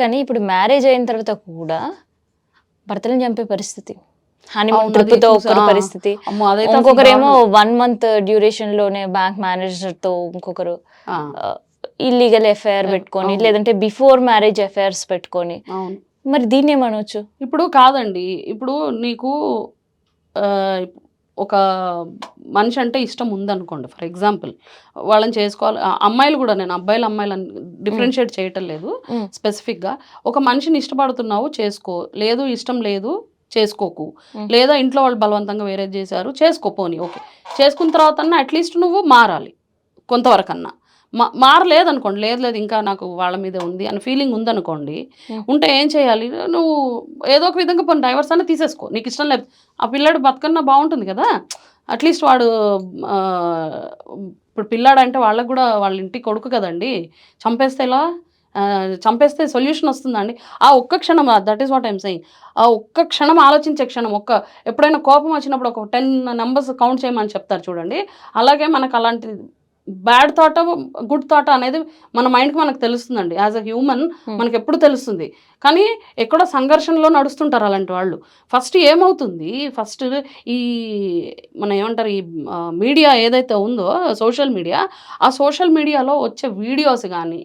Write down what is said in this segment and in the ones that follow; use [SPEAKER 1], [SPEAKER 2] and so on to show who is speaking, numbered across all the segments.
[SPEAKER 1] కానీ ఇప్పుడు మ్యారేజ్ అయిన తర్వాత కూడా భర్తలను చంపే పరిస్థితి హనీమూన్
[SPEAKER 2] ట్రిప్తో.
[SPEAKER 1] ఒకరి. పరిస్థితి ఇంకొకరేమో. వన్ మంత్ డ్యూరేషన్లోనే బ్యాంక్ మేనేజర్తో ఇంకొకరు ఇల్లీగల్ ఎఫ్ఐఆర్ పెట్టుకొని. లేదంటే బిఫోర్ మ్యారేజ్ అఫైర్స్ పెట్టుకొని మరి దీన్ని ఏమనొచ్చు
[SPEAKER 2] ఇప్పుడు కాదండి ఇప్పుడు నీకు ఒక మనిషి అంటే ఇష్టం ఉందనుకోండి. ఫర్ ఎగ్జాంపుల్ వాళ్ళని చేసుకోవాలి అమ్మాయిలు కూడా నేను అబ్బాయిలు అమ్మాయిలు డిఫరెన్షియేట్ చేయటం లేదు. స్పెసిఫిక్గా. ఒక మనిషిని ఇష్టపడుతున్నావు చేసుకో. లేదు ఇష్టం లేదు చేసుకోకు. లేదా ఇంట్లో వాళ్ళు బలవంతంగా వేరే చేశారు చేసుకో పోనీ ఓకే. చేసుకున్న తర్వాత అట్లీస్ట్ నువ్వు మారాలి కొంతవరకన్నా. మా మారలేదనుకోండి లేదు లేదు ఇంకా నాకు వాళ్ళ మీదే ఉంది అని ఫీలింగ్ ఉందనుకోండి. ఉంటే ఏం చేయాలి? నువ్వు ఏదో ఒక విధంగా పోనీ డైవర్స్ అన్న తీసేసుకో నీకు ఇష్టం లేదు. ఆ పిల్లాడు బతకన్నా బాగుంటుంది కదా. అట్లీస్ట్ వాడు ఇప్పుడు పిల్లాడు అంటే వాళ్ళకు కూడా వాళ్ళ ఇంటి కొడుకు కదండి. చంపేస్తే ఎలా? ఆ, చంపేస్తే సొల్యూషన్ వస్తుందండి. ఆ ఒక్క క్షణం that is what I'm saying ఆ ఒక్క క్షణం ఆలోచించే క్షణం ఒక్క ఎప్పుడైనా కోపం వచ్చినప్పుడు ఒక టెన్ నెంబర్స్ కౌంట్ చేయమని చెప్తారు చూడండి. అలాగే మనకు అలాంటి బ్యాడ్ థాట్ గుడ్ థాట్ అనేది మన మైండ్కి మనకు తెలుస్తుందండి. As a human. మనకు ఎప్పుడు తెలుస్తుంది. కానీ ఎక్కడో సంఘర్షణలో నడుస్తుంటారు అలాంటి వాళ్ళు. ఫస్ట్ ఏమవుతుంది? ఫస్ట్ ఈ మన ఏమంటారు? ఈ మీడియా ఏదైతే ఉందో సోషల్ మీడియా ఆ సోషల్ మీడియాలో వచ్చే వీడియోస్ కానీ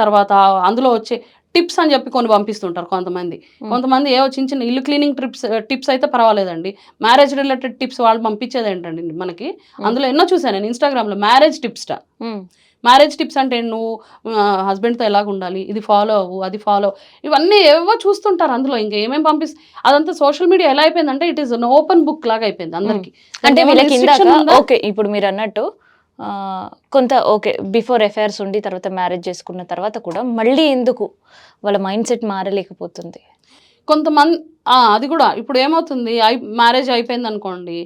[SPEAKER 2] తర్వాత అందులో వచ్చే టిప్స్ అని చెప్పి కొన్ని పంపిస్తుంటారు కొంతమంది. కొంతమంది ఏవో చిన్న చిన్న ఇల్లు క్లీనింగ్ ట్రిప్స్ టిప్స్ అయితే పర్వాలేదండి. మ్యారేజ్ రిలేటెడ్ టిప్స్ వాళ్ళు పంపించేది ఏంటండి మనకి అందులో ఎన్నో చూసాను నేను ఇన్స్టాగ్రామ్లో. Marriage tips
[SPEAKER 1] um,
[SPEAKER 2] marriage tips అంటే నువ్వు హస్బెండ్తో ఎలాగ ఉండాలి? ఇది ఫాలో అవ్వు అది ఫాలో ఇవన్నీ ఏవో చూస్తుంటారు అందులో. ఇంకా ఏమేమి పంపిస్తే అదంతా సోషల్ మీడియా ఎలా అయిపోయిందంటే ఇట్ ఈస్ ఓపెన్ బుక్ లాగా అయిపోయింది అందరికి.
[SPEAKER 1] అంటే ఓకే ఇప్పుడు మీరు అన్నట్టు కొంత ఓకే బిఫోర్ ఎఫైర్స్ ఉండి తర్వాత మ్యారేజ్ చేసుకున్న తర్వాత కూడా మళ్ళీ ఎందుకు వాళ్ళ మైండ్ సెట్ మారలేకపోతుంది?
[SPEAKER 2] కొంతమంది ఆ, అది కూడా. ఇప్పుడు ఏమవుతుంది? అయి మ్యారేజ్ అయిపోయింది అనుకోండి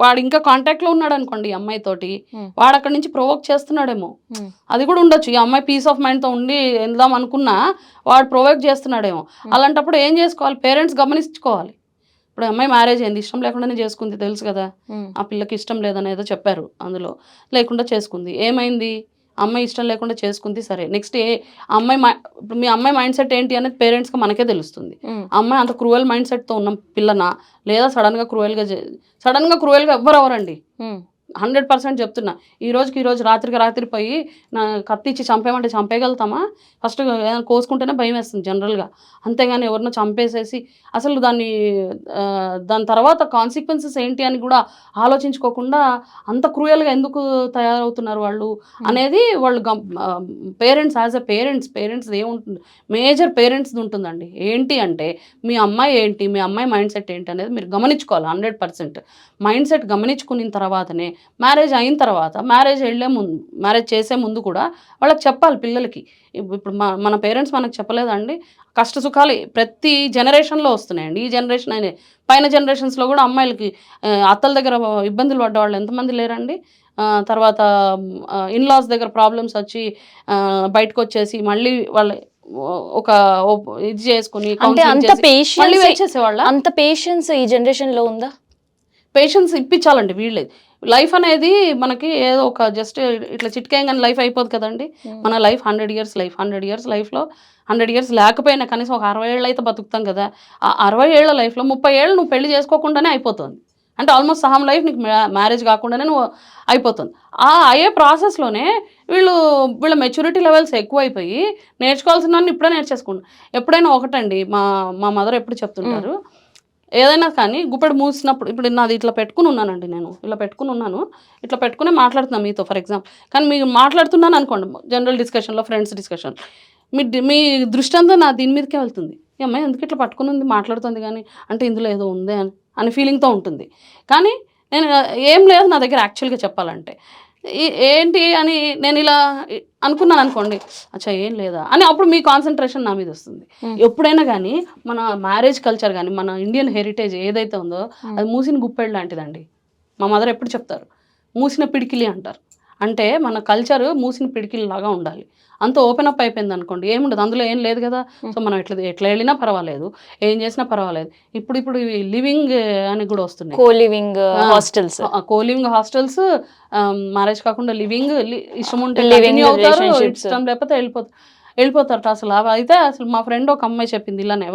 [SPEAKER 2] వాడు ఇంకా కాంటాక్ట్లో ఉన్నాడు అనుకోండి ఈ అమ్మాయితోటి
[SPEAKER 1] Hmm.
[SPEAKER 2] వాడు అక్కడి నుంచి ప్రొవోక్ చేస్తున్నాడేమో. అది కూడా ఉండొచ్చు. ఈ అమ్మాయి పీస్ ఆఫ్ మైండ్తో ఉండి వెళ్దాం అనుకున్నా వాడు ప్రొవోక్ చేస్తున్నాడేమో. అలాంటప్పుడు ఏం చేసుకోవాలి? పేరెంట్స్ గమనించుకోవాలి. ఇప్పుడు అమ్మాయి మ్యారేజ్ అయింది ఇష్టం లేకుండానే చేసుకుంది తెలుసు కదా. ఆ పిల్లకి ఇష్టం లేదని ఏదో చెప్పారు అందులో. లేకుండా చేసుకుంది. ఏమైంది? అమ్మాయి ఇష్టం లేకుండా చేసుకుంది సరే. నెక్స్ట్ ఏ అమ్మాయి మై- ఇప్పుడు మీ అమ్మాయి మైండ్ సెట్ ఏంటి అనేది పేరెంట్స్కి మనకే తెలుస్తుంది. అమ్మాయి అంత క్రూయల్ మైండ్ సెట్తో ఉన్న పిల్లనా? లేదా సడన్గా క్రూయల్గా సడన్గా క్రూయల్గా ఎవ్వరు ఎవరండి హండ్రెడ్ పర్సెంట్ చెప్తున్నా. ఈ రోజుకి ఈ రోజు రాత్రికి రాత్రి పోయి నా కత్తిచ్చి చంపేయమంటే చంపేయగలుగుతామా? ఫస్ట్ ఏదైనా కోసుకుంటేనే భయం వేస్తుంది జనరల్గా. అంతేగాని ఎవరినో చంపేసేసి అసలు దాన్ని దాని తర్వాత కాన్సిక్వెన్సెస్ ఏంటి అని కూడా ఆలోచించుకోకుండా అంత క్రూయల్గా ఎందుకు తయారవుతున్నారు వాళ్ళు అనేది వాళ్ళు parents as a parents parents ఏముంటుంది మేజర్ పేరెంట్స్ది ఉంటుందండి. ఏంటి అంటే మీ అమ్మాయి ఏంటి మీ అమ్మాయి మైండ్ సెట్ ఏంటి అనేది మీరు గమనించుకోవాలి హండ్రెడ్ పర్సెంట్. మైండ్ సెట్ గమనించుకున్న తర్వాతనే మ్యారేజ్ అయిన తర్వాత మ్యారేజ్ వెళ్ళే ముందు మ్యారేజ్ చేసే ముందు కూడా వాళ్ళకి చెప్పాలి పిల్లలకి. ఇప్పు- ఇప్పుడు మన పేరెంట్స్ మనకు చెప్పలేదండి. కష్ట సుఖాలు ప్రతి జనరేషన్లో వస్తున్నాయండి. ఈ జనరేషన్ అయినా పైన జనరేషన్స్లో కూడా అమ్మాయిలకి అత్తల దగ్గర ఇబ్బందులు పడ్డ వాళ్ళు ఎంతమంది లేరండి? తర్వాత ఇన్లాస్ దగ్గర ప్రాబ్లమ్స్ వచ్చి బయటకు వచ్చేసి మళ్ళీ వాళ్ళ ఒక ఇది చేసుకుని
[SPEAKER 1] అంత పేషెన్స్ ఈ జనరేషన్లో ఉందా?
[SPEAKER 2] పేషెన్స్ ఇప్పించాలండి వీళ్ళే. లైఫ్ అనేది మనకి ఏదో ఒక జస్ట్ ఇట్లా చిట్కేయంగానే లైఫ్ అయిపోదు కదండి. మన life hundred years life. Hundred years లైఫ్లో హండ్రెడ్ ఇయర్స్ లేకపోయినా కనీసం ఒక అరవై ఏళ్ళు అయితే బతుకుతాం కదా. ఆ అరవై ఏళ్ళ లైఫ్లో ముప్పై ఏళ్ళు నువ్వు పెళ్ళి చేసుకోకుండానే అయిపోతుంది. అంటే ఆల్మోస్ట్ సహం లైఫ్ నీకు మ్యారేజ్ కాకుండానే నువ్వు అయిపోతుంది. ఆ అయ్యే ప్రాసెస్లోనే వీళ్ళు వీళ్ళ మెచ్యూరిటీ లెవెల్స్ ఎక్కువైపోయి నేర్చుకోవాల్సిన ఇప్పుడే నేర్చేసుకుంటారు ఎప్పుడైనా ఒకటండి మా మా మదర్ ఎప్పుడు చెప్తుంటారు ఏదైనా కానీ గుప్పెడు మూసినప్పుడు ఇప్పుడు నాది ఇట్లా పెట్టుకుని ఉన్నానండి నేను ఇలా పెట్టుకుని ఉన్నాను. ఇట్లా పెట్టుకునే మాట్లాడుతున్నాను మీతో ఫర్ ఎగ్జాంపుల్ కానీ మీరు మాట్లాడుతున్నాను అనుకోండి జనరల్ డిస్కషన్లో ఫ్రెండ్స్ డిస్కషన్ మీ మీ దృష్టి అంతా నా దీని మీదకే వెళ్తుంది. ఈ అమ్మాయి ఎందుకు ఇట్లా పట్టుకుని ఉంది మాట్లాడుతుంది కానీ? అంటే ఇందులో ఏదో ఉందే అని అని ఫీలింగ్తో ఉంటుంది. కానీ నేను ఏం లేదు నా దగ్గర యాక్చువల్గా చెప్పాలంటే. ఏంటి అని నేను ఇలా అనుకున్నాను అనుకోండి. అచ్చా ఏం లేదా? అని అప్పుడు మీ కాన్సన్ట్రేషన్ నా మీద వస్తుంది. ఎప్పుడైనా కానీ మన మ్యారేజ్ కల్చర్ కానీ మన ఇండియన్ హెరిటేజ్ ఏదైతే ఉందో అది మూసిన గుప్పెడు లాంటిదండి. మా మదర్ ఎప్పుడు చెప్తారు? మూసిన పిడికిలి అంటారు. అంటే మన కల్చర్ మూసిన పిడికిలి లాగా ఉండాలి. అంత ఓపెన్ అప్ అయిపోయింది అనుకోండి ఏముండదు అందులో ఏం లేదు కదా. సో మనం ఎట్లా ఎట్లా వెళ్ళినా పర్వాలేదు ఏం చేసినా పర్వాలేదు. ఇప్పుడు ఇప్పుడు లివింగ్ అని కూడా వస్తున్నాయి.
[SPEAKER 1] Co living. Hostels
[SPEAKER 2] co living hostels marriage కాకుండా లివింగ్ ఇష్టం ఉంటే అవుతారు. ఇష్టం లేకపోతే వెళ్ళిపోతారు. వెళ్ళిపోతారట అసలు. అయితే అసలు మా ఫ్రెండ్ ఒక అమ్మాయి చెప్పింది ఇలానే.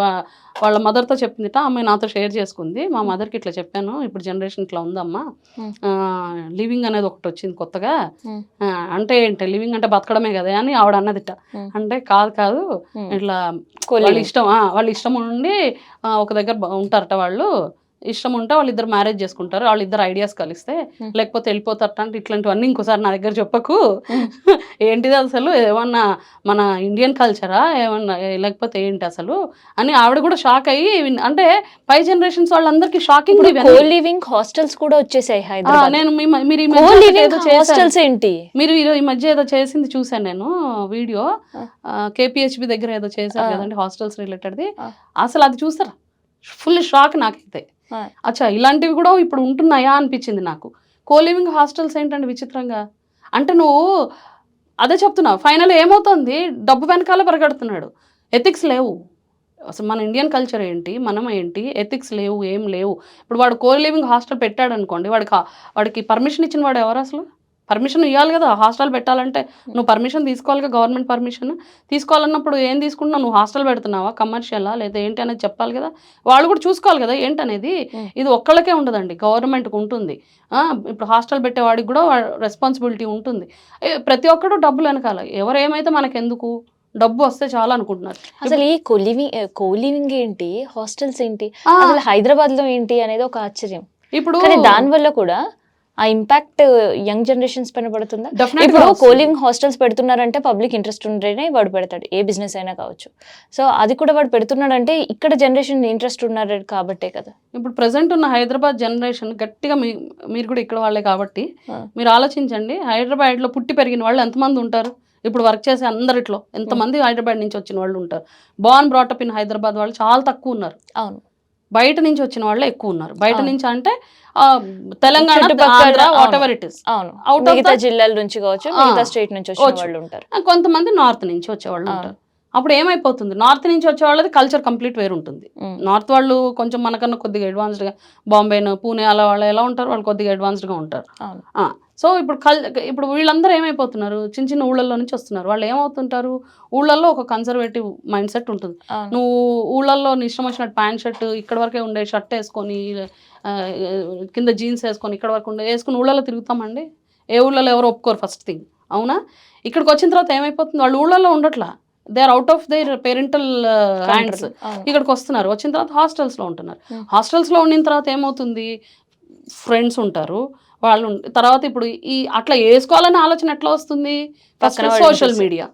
[SPEAKER 2] వాళ్ళ మదర్తో చెప్పిందిట అమ్మాయి నాతో షేర్ చేసుకుంది. మా మదర్కి ఇట్లా చెప్పాను. ఇప్పుడు జనరేషన్ ఇట్లా ఉందమ్మా. లివింగ్ అనేది ఒకటి వచ్చింది కొత్తగా. అంటే ఏంటి? లివింగ్ అంటే బతకడమే కదా అని ఆవిడ అన్నదిట. అంటే కాదు కాదు. ఇట్లా వాళ్ళ. ఇష్టం వాళ్ళ ఇష్టం ఉండి ఒక దగ్గర ఉంటారట వాళ్ళు. ఇష్టం ఉంటే వాళ్ళిద్దరు మ్యారేజ్ చేసుకుంటారు వాళ్ళిద్దరు ఐడియాస్ కలిస్తే. లేకపోతే వెళ్ళిపోతారట అంటే ఇట్లాంటివన్నీ ఇంకోసారి నా దగ్గర చెప్పకు. ఏంటిది అసలు ఏమన్నా మన ఇండియన్ కల్చరా ఏమన్నా లేకపోతే ఏంటి అసలు అని ఆవిడ కూడా షాక్ అయ్యి అంటే పై జనరేషన్స్ వాళ్ళందరికీ షాకింగ్
[SPEAKER 1] లివింగ్ హాస్టల్స్ కూడా వచ్చేసాయి
[SPEAKER 2] నేను మీరు ఈ మధ్య.
[SPEAKER 1] హాస్టల్స్ ఏంటి
[SPEAKER 2] మీరు ఈ- మధ్య ఏదో చేసింది చూసాను నేను వీడియో. కేపిహెచ్బి దగ్గర ఏదో చేశారు. కదండి హాస్టల్స్ రిలేటెడ్ది. అసలు అది చూస్తారా ఫుల్ షాక్ నాకైతే. అచ్చా ఇలాంటివి కూడా ఇప్పుడు ఉంటున్నాయా అనిపించింది నాకు. కో లివింగ్ హాస్టల్స్ ఏంటండి విచిత్రంగా? అంటే నువ్వు అదే చెప్తున్నావు ఫైనల్ ఏమవుతుంది? డబ్బు వెనకాల పరిగెడుతున్నాడు. ఎథిక్స్ లేవు. అసలు మన ఇండియన్ కల్చర్ ఏంటి? మనం ఏంటి? ఎథిక్స్ లేవు ఏం లేవు. ఇప్పుడు వాడు కో లివింగ్ హాస్టల్ పెట్టాడు అనుకోండి వాడికి వాడికి పర్మిషన్ ఇచ్చిన వాడు ఎవరు అసలు? పర్మిషన్ ఇవ్వాలి కదా హాస్టల్ పెట్టాలంటే. నువ్వు పర్మిషన్ తీసుకోవాలి కదా గవర్నమెంట్ పర్మిషన్. తీసుకోవాలన్నప్పుడు ఏం తీసుకుంటున్నావు? నువ్వు హాస్టల్ పెడుతున్నావా కమర్షియలా లేదా ఏంటి అనేది చెప్పాలి కదా. వాళ్ళు కూడా చూసుకోవాలి కదా ఏంటనేది. ఇది ఒక్కళ్ళకే ఉండదండి గవర్నమెంట్కి ఉంటుంది. ఆ, ఇప్పుడు హాస్టల్ పెట్టేవాడికి కూడా రెస్పాన్సిబిలిటీ ఉంటుంది. ప్రతి ఒక్కడు డబ్బులు వెనకాల ఎవరు ఏమైతే మనకెందుకు? డబ్బు వస్తే చాలా అనుకుంటున్నారు.
[SPEAKER 1] అసలు ఈ కో లివింగ్ కో లివింగ్ ఏంటి? హాస్టల్స్ ఏంటి? హైదరాబాద్లో ఏంటి అనేది ఒక ఆశ్చర్యం.
[SPEAKER 2] ఇప్పుడు
[SPEAKER 1] దాని వల్ల కూడా ఆ ఇంపాక్ట్ యంగ్ జనరేషన్స్ పైన పడుతుందా? ఇప్పుడు. కోలింగ్ హాస్టల్స్ పెడుతున్నారంటే పబ్లిక్ ఇంట్రెస్ట్ ఉంటేనే వాడు పెడతాడు. ఏ బిజినెస్ అయినా కావచ్చు. సో అది కూడా వాడు పెడుతున్నాడంటే ఇక్కడ జనరేషన్ ఇంట్రెస్ట్ ఉన్నారు కాబట్టే కదా.
[SPEAKER 2] ఇప్పుడు ప్రజెంట్ ఉన్న హైదరాబాద్ జనరేషన్ గట్టిగా మీరు కూడా ఇక్కడ వాళ్ళే కాబట్టి. మీరు ఆలోచించండి. హైదరాబాద్లో పుట్టి పెరిగిన వాళ్ళు ఎంతమంది ఉంటారు? ఇప్పుడు వర్క్ చేసే అందరిట్లో ఎంతమంది హైదరాబాద్ నుంచి వచ్చిన వాళ్ళు ఉంటారు? బాన్ బ్రాటప్ ఇన్ హైదరాబాద్ వాళ్ళు చాలా తక్కువ ఉన్నారు.
[SPEAKER 1] అవును.
[SPEAKER 2] బయట నుంచి వచ్చిన వాళ్ళే ఎక్కువ ఉన్నారు బయట. నుంచి అంటే Telangana whatever it is of
[SPEAKER 1] మిగతా జిల్లాల నుంచి కావచ్చు మిగతా స్టేట్ నుంచి
[SPEAKER 2] వచ్చు.
[SPEAKER 1] వాళ్ళు ఉంటారు
[SPEAKER 2] కొంతమంది నార్త్ నుంచి వచ్చేవాళ్ళు
[SPEAKER 1] అవును.
[SPEAKER 2] ఉంటారు అప్పుడు ఏమైపోతుంది? నార్త్ నుంచి వచ్చే వాళ్ళది కల్చర్ కంప్లీట్ వేరు ఉంటుంది. నార్త్ వాళ్ళు కొంచెం మనకన్నా కొద్దిగా అడ్వాన్స్డ్గా బాంబేను పూణే అలా వాళ్ళు ఎలా ఉంటారు వాళ్ళు కొద్దిగా అడ్వాన్స్డ్గా ఉంటారు. సో ఇప్పుడు కల్ ఇప్పుడు వీళ్ళందరూ ఏమైపోతున్నారు? చిన్న చిన్న ఊళ్ళల్లో నుంచి వస్తున్నారు. వాళ్ళు ఏమవుతుంటారు? ఊళ్ళల్లో ఒక కన్సర్వేటివ్ మైండ్ సెట్ ఉంటుంది. నువ్వు ఊళ్ళల్లో నీ ఇష్టం వచ్చినట్టు ప్యాంట్ షర్ట్ ఇక్కడ వరకే ఉండే షర్ట్ వేసుకొని కింద జీన్స్ వేసుకొని ఇక్కడ వరకు ఉండే వేసుకుని ఊళ్ళల్లో తిరుగుతామండి? ఏ ఊళ్ళలో ఎవరు ఒప్పుకోరు ఫస్ట్ థింగ్ అవునా? ఇక్కడికి వచ్చిన తర్వాత ఏమైపోతుంది? వాళ్ళు ఊళ్ళల్లో ఉండట్లా. They are out of their parental hands ఇక్కడికి వస్తున్నారు. వచ్చిన తర్వాత హాస్టల్స్లో ఉంటున్నారు.
[SPEAKER 1] Hmm.
[SPEAKER 2] హాస్టల్స్లో ఉండిన తర్వాత ఏమవుతుంది? ఫ్రెండ్స్ ఉంటారు. వాళ్ళు తర్వాత ఇప్పుడు ఈ అట్లా వేసుకోవాలనే ఆలోచన ఎట్లా వస్తుంది? First social. మీడియా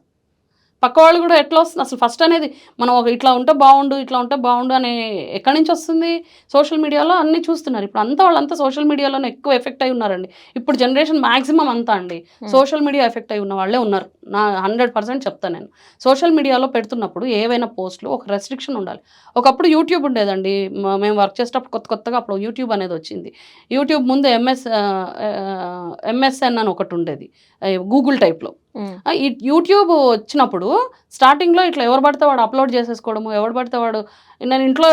[SPEAKER 2] పక్క వాళ్ళు కూడా ఎట్లా వస్తుంది? అసలు ఫస్ట్ అనేది మనం ఒక ఇట్లా ఉంటే బాగుండు ఇట్లా ఉంటే బాగుండు అనే ఎక్కడి నుంచి వస్తుంది? సోషల్ మీడియాలో అన్ని చూస్తున్నారు. ఇప్పుడు అంతా వాళ్ళంతా సోషల్ మీడియాలోనే ఎక్కువ ఎఫెక్ట్ అయి ఉన్నారండి. ఇప్పుడు జనరేషన్ మాక్సిమం అంతా అండి. సోషల్ మీడియా ఎఫెక్ట్ అయి ఉన్న వాళ్ళే ఉన్నారు. నా హండ్రెడ్ పర్సెంట్ చెప్తాను నేను. సోషల్ మీడియాలో పెడుతున్నప్పుడు ఏవైనా పోస్టులు ఒక రెస్ట్రిక్షన్ ఉండాలి. ఒకప్పుడు యూట్యూబ్ ఉండేదండి. మేము వర్క్ చేసేటప్పుడు కొత్త కొత్తగా అప్పుడు యూట్యూబ్ అనేది వచ్చింది. యూట్యూబ్ ముందు ఎంఎస్ ఎంఎస్ఎన్ అని ఒకటి ఉండేది. గూగుల్ టైప్లో ఈ యూట్యూబ్ వచ్చినప్పుడు స్టార్టింగ్లో ఇట్లా ఎవరు పడితే వాడు అప్లోడ్ చేసేసుకోవడము ఎవరు పడితే వాడు నేను ఇంట్లో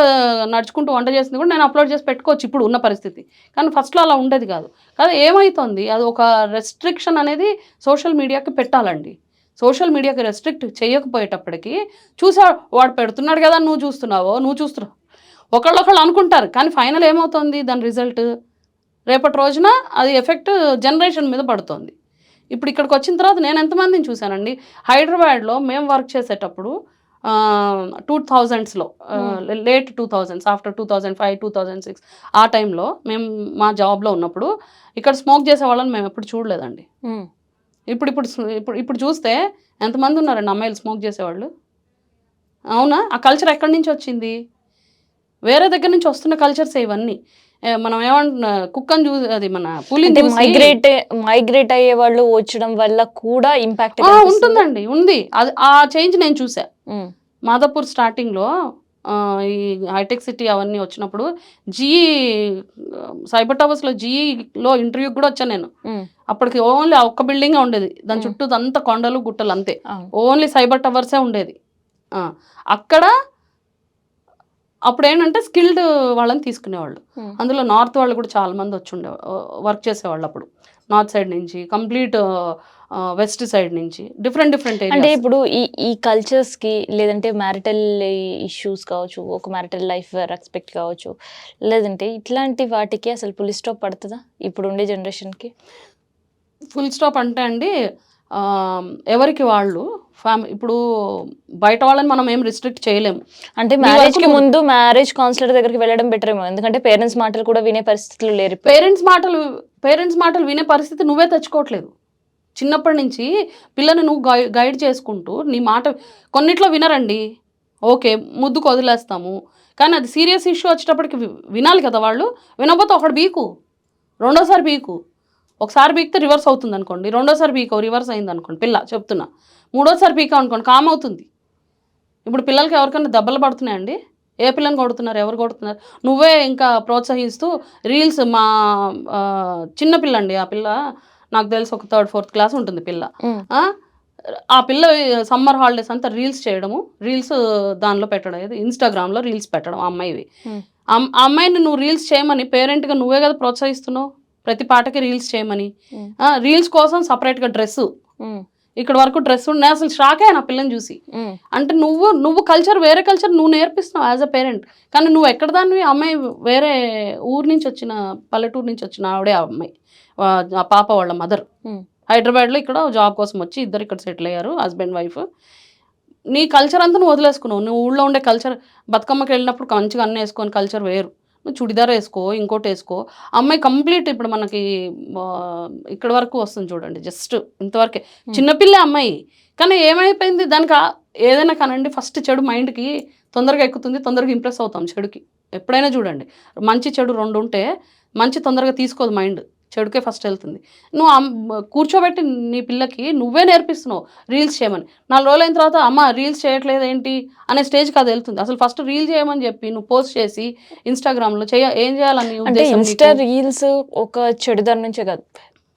[SPEAKER 2] నడుచుకుంటూ వంట చేసింది కూడా నేను అప్లోడ్ చేసి పెట్టుకోవచ్చు ఇప్పుడు ఉన్న పరిస్థితి. కానీ ఫస్ట్లో అలా ఉండేది కాదు. కాదు ఏమవుతుంది అది ఒక రెస్ట్రిక్షన్ అనేది సోషల్ మీడియాకి పెట్టాలండి. సోషల్ మీడియాకి రెస్ట్రిక్ట్ చేయకపోయేటప్పటికి చూసా వాడు పెడుతున్నాడు కదా నువ్వు చూస్తున్నావో నువ్వు చూస్తున్నావు ఒకళ్ళొకళ్ళు అనుకుంటారు. కానీ ఫైనల్ ఏమవుతుంది? దాని రిజల్ట్ రేపటి రోజున అది ఎఫెక్ట్ జనరేషన్ మీద పడుతుంది. ఇప్పుడు ఇక్కడికి వచ్చిన తర్వాత నేను ఎంతమందిని చూశానండి? హైదరాబాద్లో మేము వర్క్ చేసేటప్పుడు two థౌజండ్స్లో late two thousands after two thousand five two thousand six ఆ టైంలో మేము మా జాబ్లో ఉన్నప్పుడు ఇక్కడ స్మోక్ చేసే వాళ్ళని మేము ఎప్పుడు చూడలేదండి.
[SPEAKER 1] ఉమ్.
[SPEAKER 2] ఇప్పుడు ఇప్పుడు ఇప్పుడు ఇప్పుడు చూస్తే ఎంతమంది ఉన్నారండి అమ్మాయిలు స్మోక్ చేసేవాళ్ళు? అవునా? ఆ కల్చర్ ఎక్కడి నుంచి వచ్చింది? వేరే దగ్గర నుంచి వస్తున్న కల్చర్స్ ఇవన్నీ. మనం ఏమంటున్నా కుక్కని చూసి అది మన పులిని చూసి-
[SPEAKER 1] మైగ్రేట్ మైగ్రేట్ అయ్యే వాళ్ళు వచ్చడం వల్ల కూడా ఇంపాక్ట్
[SPEAKER 2] ఉంటుందండి ఉంది. అది ఆ చేంజ్ నేను చూసా. మాదాపూర్ స్టార్టింగ్లో ఈ హైటెక్ సిటీ అవన్నీ వచ్చినప్పుడు జీఈ సైబర్ టవర్స్లో జీఈలో ఇంటర్వ్యూకి కూడా వచ్చాను నేను. అప్పటికి ఓన్లీ ఒక్క బిల్డింగే ఉండేది. దాని. చుట్టూ అంతా కొండలు గుట్టలు అంతే. ఓన్లీ సైబర్ టవర్సే ఉండేది. అక్కడ అప్పుడు ఏంటంటే స్కిల్డ్ వాళ్ళని తీసుకునేవాళ్ళు. అందులో నార్త్ వాళ్ళు కూడా చాలా మంది వచ్చి ఉండే వర్క్ చేసేవాళ్ళు అప్పుడు. నార్త్ సైడ్ నుంచి కంప్లీట్ వెస్ట్ సైడ్ నుంచి డిఫరెంట్ డిఫరెంట్
[SPEAKER 1] అంటే ఇప్పుడు ఈ ఈ కల్చర్స్కి లేదంటే మ్యారిటల్ ఇష్యూస్ కావచ్చు ఒక మ్యారిటల్ లైఫ్ రెస్పెక్ట్ కావచ్చు లేదంటే ఇట్లాంటి వాటికి అసలు పులి స్టాప్ పడుతుందా? ఇప్పుడు ఉండే జనరేషన్కి?
[SPEAKER 2] ఫుల్ స్టాప్ అంటే అండి ఎవరికి వాళ్ళు? ఫ్యామిలీ ఇప్పుడు బయట వాళ్ళని మనం ఏం రిస్ట్రిక్ట్ చేయలేము
[SPEAKER 1] అంటే
[SPEAKER 2] మ్యారేజ్కి
[SPEAKER 1] ముందు మ్యారేజ్ కౌన్సిలర్ దగ్గరికి వెళ్ళడం బెటర్ ఏమో. ఎందుకంటే పేరెంట్స్ మాటలు కూడా వినే పరిస్థితులు లేరు.
[SPEAKER 2] పేరెంట్స్ మాటలు పేరెంట్స్ మాటలు వినే పరిస్థితి నువ్వే తెచ్చుకోవట్లేదు. చిన్నప్పటి నుంచి పిల్లని నువ్వు గై గైడ్ చేసుకుంటూ నీ మాట కొన్నిట్లో వినరండి. ఓకే ముద్దుకు వదిలేస్తాము. కానీ అది సీరియస్ ఇష్యూ వచ్చేటప్పటికి వినాలి కదా వాళ్ళు. వినకపోతే ఒకటి బీకు. రెండోసారి బీకు. ఒకసారి బీకితే రివర్స్ అవుతుంది అనుకోండి రెండోసారి బీకో రివర్స్ అయింది అనుకోండి పిల్ల చెప్తున్నా. మూడోసారి బీకా అనుకోండి కామ్ అవుతుంది. ఇప్పుడు పిల్లలకి ఎవరికైనా దెబ్బలు పడుతున్నాయండి? ఏ పిల్లని కొడుతున్నారు? ఎవరు కొడుతున్నారు? నువ్వే ఇంకా ప్రోత్సహిస్తూ రీల్స్ మా చిన్న పిల్ల అండి ఆ పిల్ల నాకు తెలిసి ఒక థర్డ్ ఫోర్త్ క్లాస్ ఉంటుంది పిల్ల. ఆ, పిల్ల సమ్మర్ హాలిడేస్ అంతా రీల్స్ చేయడము రీల్స్ దానిలో పెట్టడం ఏది? ఇన్స్టాగ్రామ్లో రీల్స్ పెట్టడం ఆ అమ్మాయివి. ఆ అమ్మాయిని నువ్వు రీల్స్ చేయమని పేరెంట్గా నువ్వే కదా ప్రోత్సహిస్తున్నావు? ప్రతి పాటకి రీల్స్ చేయమని. రీల్స్ కోసం సపరేట్గా డ్రెస్సు
[SPEAKER 1] ఉమ్,
[SPEAKER 2] ఇక్కడ వరకు డ్రెస్ ఉండే అసలు షాక్ ఆ పిల్లని చూసి. అంటే నువ్వు నువ్వు కల్చర్ వేరే కల్చర్ నువ్వు నేర్పిస్తున్నావు యాజ్ అ పేరెంట్ కానీ నువ్వు ఎక్కడ దానివి అమ్మాయి వేరే ఊరు నుంచి వచ్చిన పల్లెటూరు నుంచి వచ్చిన ఆవిడే ఆ అమ్మాయి. ఆ పాప వాళ్ళ మదర్. హైదరాబాద్లో ఇక్కడ జాబ్ కోసం వచ్చి ఇద్దరు ఇక్కడ సెటిల్ అయ్యారు హస్బెండ్ వైఫ్ నీ కల్చర్ అంతా నువ్వు వదిలేసుకున్నావు. నువ్వు ఊళ్ళో ఉండే కల్చర్ బతుకమ్మకి వెళ్ళినప్పుడు మంచిగా అన్నీ వేసుకొని కల్చర్ వేరు. నువ్వు చుడిదార్ వేసుకో ఇంకోటి వేసుకో. అమ్మాయి కంప్లీట్ ఇప్పుడు మనకి ఇక్కడ వరకు వస్తుంది చూడండి జస్ట్ ఇంతవరకే. చిన్నపిల్ల అమ్మాయి. కానీ ఏమైపోయింది? దానికి ఏదైనా కానండి ఫస్ట్ చెడు మైండ్కి తొందరగా ఎక్కుతుంది తొందరగా ఇంప్రెస్ అవుతాం చెడుకి. ఎప్పుడైనా చూడండి మంచి చెడు రెండు ఉంటే మంచి తొందరగా తీసుకోదు మైండ్. చెడుకే ఫస్ట్ వెళ్తుంది. నువ్వు కూర్చోబెట్టి నీ పిల్లకి నువ్వే నేర్పిస్తున్నావు రీల్స్ చేయమని. నాలుగు రోజులు అయిన తర్వాత అమ్మ రీల్స్ చేయట్లేదు ఏంటి? అనే స్టేజ్కి అది వెళ్తుంది. అసలు ఫస్ట్ రీల్ చేయమని చెప్పి నువ్వు పోస్ట్ చేసి ఇన్స్టాగ్రామ్లో చేయ ఏం చేయాలని
[SPEAKER 1] అంటే? ఇన్స్టా రీల్స్ ఒక చెడుదారి నుంచే కాదు.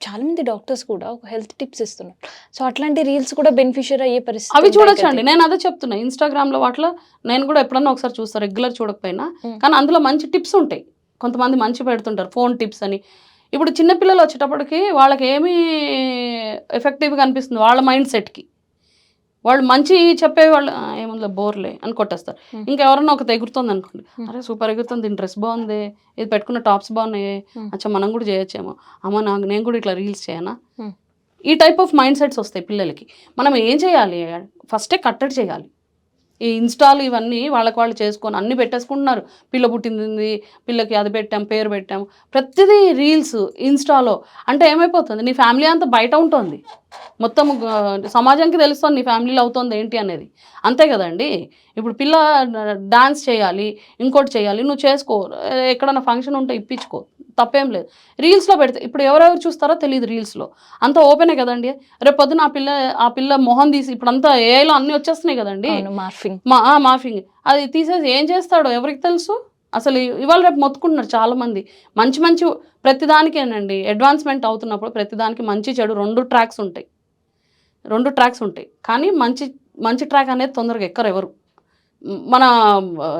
[SPEAKER 1] చాలా మంది డాక్టర్స్ కూడా ఒక హెల్త్ టిప్స్ ఇస్తున్నారు. సో అట్లాంటి రీల్స్ కూడా బెనిఫిషియర్ అయ్యే పరిస్థితి
[SPEAKER 2] అవి చూడొచ్చండి.
[SPEAKER 1] కదా.
[SPEAKER 2] నేను అదే చెప్తున్నా. ఇన్స్టాగ్రామ్లో వాటిలో నేను కూడా ఎప్పుడన్నా ఒకసారి చూస్తాను రెగ్యులర్ చూడకపోయినా. కానీ అందులో మంచి టిప్స్ ఉంటాయి. కొంతమంది మంచి పెడుతుంటారు ఫోన్ టిప్స్ అని. ఇప్పుడు చిన్నపిల్లలు వచ్చేటప్పటికి వాళ్ళకి ఏమి ఎఫెక్టివ్గా అనిపిస్తుంది. వాళ్ళ మైండ్ సెట్కి వాళ్ళు మంచి చెప్పే వాళ్ళు "ఆ, ఏముందిలే బోర్లే అని కొట్టేస్తారు.
[SPEAKER 1] Hmm.
[SPEAKER 2] ఇంకెవరన్నా ఒక ఎగురుతుంది అనుకోండి. అరే సూపర్ ఎగురుతుంది దీని డ్రెస్ బాగుంది ఇది పెట్టుకున్న టాప్స్ బాగున్నాయి. అచ్చా మనం కూడా చేయొచ్చేమో. అమ్మ నాకు నేను కూడా ఇట్లా రీల్స్ చేయనా. ఈ టైప్ ఆఫ్ మైండ్ సెట్స్ వస్తాయి పిల్లలకి. మనం ఏం చేయాలి? ఫస్టే కట్టడి చేయాలి. ఈ ఇన్స్టాల్ ఇవన్నీ వాళ్ళకి వాళ్ళు చేసుకొని అన్ని పెట్టేసుకుంటున్నారు. పిల్ల పుట్టింది పిల్లకి అది పెట్టాం పేరు పెట్టాం. ప్రతిదీ రీల్స్ ఇన్స్టాలో. అంటే ఏమైపోతుంది? నీ ఫ్యామిలీ అంతా బయట ఉంటుంది. మొత్తం సమాజానికి తెలుస్తుంది నీ ఫ్యామిలీలో అవుతుంది ఏంటి అనేది. అంతే కదండి? ఇప్పుడు పిల్ల డాన్స్ చేయాలి ఇంకోటి చేయాలి నువ్వు చేసుకో. ఎక్కడన్నా ఫంక్షన్ ఉంటే ఇప్పించుకో. తప్పేం లేదు. రీల్స్లో పెడితే ఇప్పుడు ఎవరెవరు చూస్తారో తెలియదు రీల్స్లో అంతా ఓపెనే కదండి? రేపు పొద్దున ఆ పిల్ల ఆ పిల్ల మొహం తీసి ఇప్పుడు అంతా ఏఐలో అన్నీ వచ్చేస్తున్నాయి కదండి?
[SPEAKER 1] మార్ఫింగ్
[SPEAKER 2] మా మాఫింగ్ అది తీసేసి ఏం చేస్తాడో ఎవరికి తెలుసు? అసలు ఇవాళ రేపు మొత్తుకుంటున్నారు చాలామంది. మంచి మంచి ప్రతిదానికేనండి. అడ్వాన్స్మెంట్ అవుతున్నప్పుడు ప్రతిదానికి మంచి చెడు రెండు ట్రాక్స్ ఉంటాయి. రెండు ట్రాక్స్ ఉంటాయి. కానీ మంచి మంచి ట్రాక్ అనేది తొందరగా ఎక్కరు ఎవరు. మన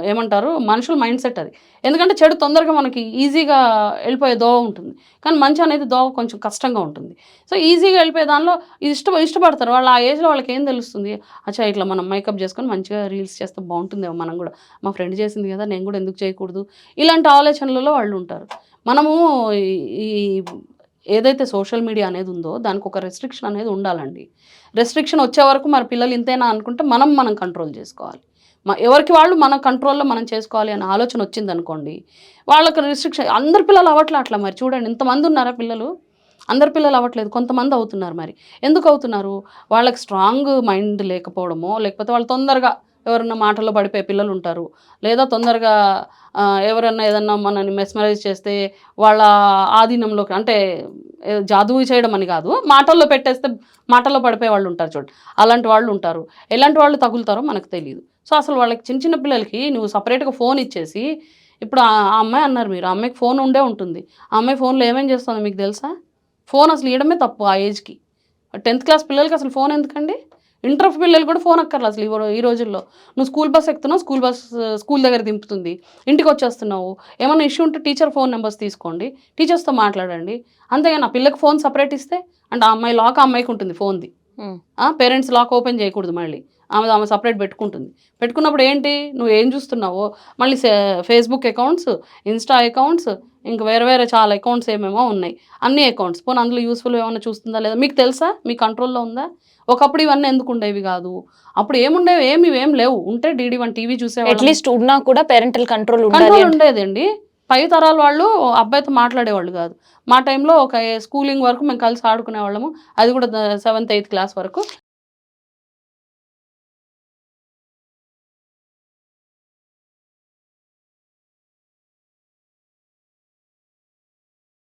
[SPEAKER 2] ఏమంటారు మనుషుల మైండ్ సెట్ అది. ఎందుకంటే చెడు తొందరగా మనకి ఈజీగా వెళ్ళిపోయే దోవ ఉంటుంది. కానీ మంచి అనేది దోవ కొంచెం కష్టంగా ఉంటుంది. సో ఈజీగా వెళ్ళిపోయే దానిలో ఇష్ట ఇష్టపడతారు. వాళ్ళు ఆ ఏజ్లో వాళ్ళకి ఏం తెలుస్తుంది? అచ్చా ఇట్లా మనం మేకప్ చేసుకొని మంచిగా రీల్స్ చేస్తే బాగుంటుందేమో మనం కూడా. మా ఫ్రెండ్ చేసింది కదా నేను కూడా ఎందుకు చేయకూడదు? ఇలాంటి ఆలోచనలలో వాళ్ళు ఉంటారు. మనము ఈ- ఏదైతే సోషల్ మీడియా అనేది ఉందో దానికి ఒక రెస్ట్రిక్షన్ అనేది ఉండాలండి. రెస్ట్రిక్షన్ వచ్చే వరకు మరి పిల్లలు ఇంతేనా అనుకుంటే మనం మనం కంట్రోల్ చేసుకోవాలి. ఎవరికి వాళ్ళు మన కంట్రోల్లో మనం చేసుకోవాలి అనే ఆలోచన వచ్చింది అనుకోండి వాళ్ళకి రిస్ట్రిక్షన్ అందరు పిల్లలు అవ్వట్లే అట్లా మరి. చూడండి ఇంతమంది ఉన్నారా పిల్లలు? అందరు పిల్లలు అవ్వట్లేదు కొంతమంది అవుతున్నారు మరి. ఎందుకు అవుతున్నారు? వాళ్ళకి స్ట్రాంగ్ మైండ్ లేకపోవడమో లేకపోతే వాళ్ళు తొందరగా ఎవరన్నా మాటల్లో పడిపోయే పిల్లలు ఉంటారు లేదా తొందరగా ఎవరన్నా ఏదన్నా మనని మెస్మరైజ్ చేస్తే వాళ్ళ ఆధీనంలోకి అంటే జాదువు చేయడం అని కాదు మాటల్లో పెట్టేస్తే మాటల్లో పడిపోయే వాళ్ళు ఉంటారు చూడండి. అలాంటి వాళ్ళు ఉంటారు. ఎలాంటి వాళ్ళు తగులుతారో మనకు తెలియదు సో అసలు వాళ్ళకి చిన్న చిన్న పిల్లలకి నువ్వు సపరేట్గా ఫోన్ ఇచ్చేసి ఇప్పుడు ఆ అమ్మాయి అన్నారు మీరు ఆ అమ్మాయికి ఫోన్ ఉండే ఉంటుంది. ఆ అమ్మాయి ఫోన్లో ఏమేం చేస్తుందో మీకు తెలుసా? ఫోన్ అసలు ఇవ్వడమే తప్పు ఆ ఏజ్కి టెన్త్ క్లాస్ పిల్లలకి అసలు ఫోన్ ఎందుకండి? ఇంటర్ పిల్లలు కూడా ఫోన్ అక్కర్లేదు అసలు ఈ రోజుల్లో. నువ్వు స్కూల్ బస్ ఎక్కుతున్నావు స్కూల్ బస్ స్కూల్ దగ్గర దింపుతుంది. ఇంటికి వచ్చేస్తున్నావు. ఏమైనా ఇష్యూ ఉంటే టీచర్ ఫోన్ నెంబర్స్ తీసుకోండి. టీచర్స్తో మాట్లాడండి. అంతేగాని ఆ పిల్లకి ఫోన్ సపరేట్ ఇస్తే అంటే ఆ అమ్మాయి లాక్ ఆ అమ్మాయికి ఉంటుంది ఫోన్ది. పేరెంట్స్ లాక్ ఓపెన్ చేయకూడదు మళ్ళీ. ఆమె ఆమె సపరేట్ పెట్టుకుంటుంది. పెట్టుకున్నప్పుడు ఏంటి? నువ్వు ఏం చూస్తున్నావో? మళ్ళీ ఫేస్బుక్ అకౌంట్స్ ఇన్స్టా అకౌంట్స్ ఇంకా వేరే వేరే చాలా అకౌంట్స్ ఏమేమో ఉన్నాయి. అన్ని అకౌంట్స్. పోనీ అందులో యూస్ఫుల్ ఏమైనా చూస్తుందా లేదా? మీకు తెలుసా? మీ కంట్రోల్లో ఉందా? ఒకప్పుడు ఇవన్నీ ఎందుకు ఉండేవి కాదు? అప్పుడు ఏముండేవి? ఏమి ఏం లేవు. ఉంటే డీడీ వన్ టీవీ చూసేవాళ్ళం.
[SPEAKER 1] అట్లీస్ట్ ఉన్నా కూడా పేరెంటల్ కంట్రోల్
[SPEAKER 2] కంట్రోల్ ఉండేదండి. పై తరాల వాళ్ళు అబ్బాయితో మాట్లాడేవాళ్ళు కాదు. మా టైంలో ఒక స్కూలింగ్ వరకు మేము కలిసి ఆడుకునే వాళ్ళము అది కూడా సెవెంత్ ఎయిత్ క్లాస్ వరకు.